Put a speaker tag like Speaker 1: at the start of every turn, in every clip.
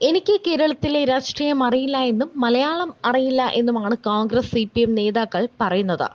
Speaker 1: എനിക്ക് കേരളത്തിലെ രാഷ്ട്രീയം അറിയില്ല എന്നും മലയാളം അറിയില്ല എന്നുമാണ് കോൺഗ്രസ് സി പി എം നേതാക്കൾ പറയുന്നത്.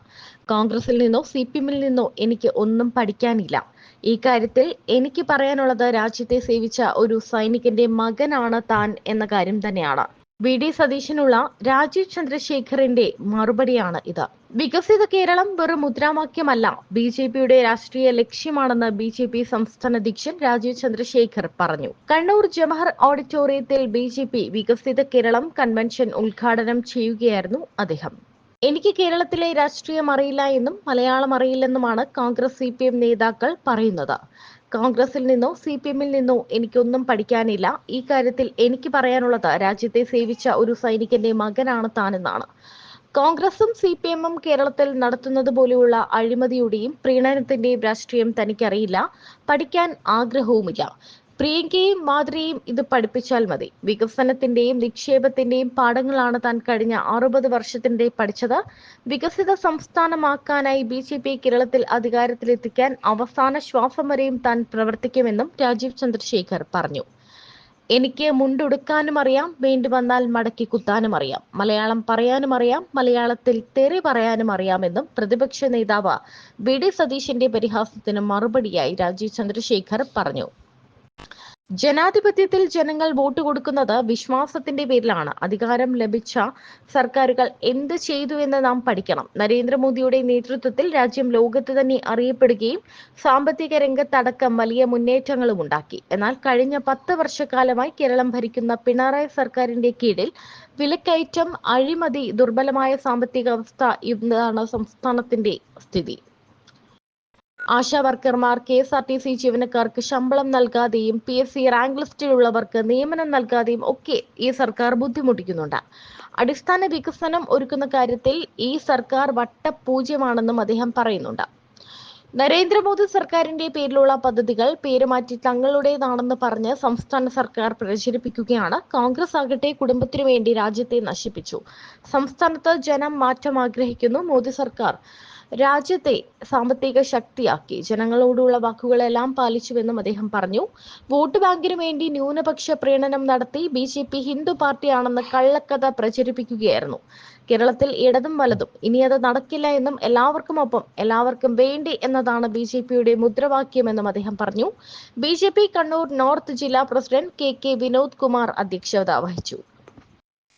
Speaker 1: കോൺഗ്രസിൽ നിന്നോ സി പി എമ്മിൽ നിന്നോ എനിക്ക് ഒന്നും പഠിക്കാനില്ല. ഈ കാര്യത്തിൽ എനിക്ക് പറയാനുള്ളത് രാജ്യത്തെ സേവിച്ച ഒരു സൈനികന്റെ മകനാണ് താൻ എന്ന കാര്യം തന്നെയാണ്. വി. ഡി. സതീശനുള്ള രാജീവ് ചന്ദ്രശേഖറിന്റെ മറുപടിയാണ് ഇത്. വികസിത കേരളം വെറും മുദ്രാവാക്യമല്ല. ബി ജെ പിയുടെ രാഷ്ട്രീയ ലക്ഷ്യമാണെന്ന് ബി ജെ പി സംസ്ഥാന അധ്യക്ഷൻ രാജീവ് ചന്ദ്രശേഖർ പറഞ്ഞു. കണ്ണൂർ ജവഹർ ഓഡിറ്റോറിയത്തിൽ ബി ജെ പി വികസിത കേരളം കൺവെൻഷൻ ഉദ്ഘാടനം ചെയ്യുകയായിരുന്നു അദ്ദേഹം. എനിക്ക് കേരളത്തിലെ രാഷ്ട്രീയം അറിയില്ല എന്നും മലയാളം അറിയില്ലെന്നുമാണ് കോൺഗ്രസ് സി പി എം നേതാക്കൾ പറയുന്നത്. കോൺഗ്രസിൽ നിന്നോ സി പി എമ്മിൽ നിന്നോ എനിക്കൊന്നും പഠിക്കാനില്ല. ഈ കാര്യത്തിൽ എനിക്ക് പറയാനുള്ളത് രാജ്യത്തെ സേവിച്ച ഒരു സൈനികന്റെ മകനാണ് താനെന്നാണ്. കോൺഗ്രസും സി പി എമ്മും കേരളത്തിൽ നടത്തുന്നത് പോലെയുള്ള അഴിമതിയുടെയും പ്രീണനത്തിന്റെയും രാഷ്ട്രീയം തനിക്കറിയില്ല. പഠിക്കാൻ ആഗ്രഹവുമില്ല. പ്രിയങ്കയും മാതിരിയും ഇത് പഠിപ്പിച്ചാൽ മതി. വികസനത്തിന്റെയും നിക്ഷേപത്തിന്റെയും പാഠങ്ങളാണ് താൻ കഴിഞ്ഞ അറുപത് വർഷത്തിന്റെ പഠിച്ചത്. വികസിത സംസ്ഥാനമാക്കാനായി ബി ജെ പി കേരളത്തിൽ അധികാരത്തിലെത്തിക്കാൻ അവസാന ശ്വാസം വരെയും താൻ പ്രവർത്തിക്കുമെന്നും രാജീവ് ചന്ദ്രശേഖർ പറഞ്ഞു. എനിക്ക് മുണ്ടുടുക്കാനും അറിയാം വേണ്ടി വന്നാൽ മടക്കി കുത്താനും അറിയാം. മലയാളം പറയാനും അറിയാം മലയാളത്തിൽ തെറി പറയാനും അറിയാമെന്നും പ്രതിപക്ഷ നേതാവ് വി. ഡി. സതീശന്റെ പരിഹാസത്തിന് മറുപടിയായി രാജീവ് ചന്ദ്രശേഖർ പറഞ്ഞു. ജനാധിപത്യത്തിൽ ജനങ്ങൾ വോട്ട് കൊടുക്കുന്നത് വിശ്വാസത്തിന്റെ പേരിലാണ്. അധികാരം ലഭിച്ച സർക്കാരുകൾ എന്ത് ചെയ്തു എന്ന് നാം പഠിക്കണം. നരേന്ദ്രമോദിയുടെ നേതൃത്വത്തിൽ രാജ്യം ലോകത്ത് തന്നെ അറിയപ്പെടുകയും സാമ്പത്തിക രംഗത്തടക്കം വലിയ മുന്നേറ്റങ്ങളും ഉണ്ടാക്കി. എന്നാൽ കഴിഞ്ഞ പത്ത് വർഷക്കാലമായി കേരളം ഭരിക്കുന്ന പിണറായി സർക്കാരിന്റെ കീഴിൽ വിലക്കയറ്റം അഴിമതി ദുർബലമായ സാമ്പത്തിക അവസ്ഥ ഇതാണ് സംസ്ഥാനത്തിന്റെ സ്ഥിതി. ASHA വർക്കർമാർ K S R T C ജീവനക്കാർക്ക് ശമ്പളം നൽകാതെയും പി എസ് സി റാങ്ക് ലിസ്റ്റിലുള്ളവർക്ക് നിയമനം നൽകാതെയും ഒക്കെ ഈ സർക്കാർ ബുദ്ധിമുട്ടിക്കുന്നുണ്ട്. അടിസ്ഥാന വികസനം ഒരുക്കുന്ന കാര്യത്തിൽ ഈ സർക്കാർ വട്ടപൂജ്യമാണെന്നും അദ്ദേഹം പറയുന്നുണ്ട്. നരേന്ദ്രമോദി സർക്കാരിന്റെ പേരിലുള്ള പദ്ധതികൾ പേരുമാറ്റി തങ്ങളുടേതാണെന്ന് പറഞ്ഞ് സംസ്ഥാന സർക്കാർ പ്രചരിപ്പിക്കുകയാണ്. കോൺഗ്രസ് ആകട്ടെ കുടുംബത്തിനു വേണ്ടി രാജ്യത്തെ നശിപ്പിച്ചു. സംസ്ഥാനത്ത് ജനം മാറ്റം ആഗ്രഹിക്കുന്നു മോദി സർക്കാർ. രാജ്യത്തെ സാമ്പത്തിക ശക്തിയാക്കി. ജനങ്ങളോടുള്ള വാക്കുകളെല്ലാം പാലിച്ചുവെന്നും അദ്ദേഹം പറഞ്ഞു. വോട്ട് ബാങ്കിന് വേണ്ടി ന്യൂനപക്ഷ പ്രീണനം നടത്തി ബി ജെ പി ഹിന്ദു പാർട്ടിയാണെന്ന് കള്ളക്കഥ പ്രചരിപ്പിക്കുകയായിരുന്നു. കേരളത്തിൽ ഇടതും വലതും. ഇനി അത് നടക്കില്ല എന്നും എല്ലാവർക്കും ഒപ്പം എല്ലാവർക്കും വേണ്ടി എന്നതാണ് ബി ജെ പിയുടെ മുദ്രാവാക്യമെന്നും അദ്ദേഹം പറഞ്ഞു. B J P Kannur north ജില്ലാ president K K Vinod Kumar അധ്യക്ഷത വഹിച്ചു.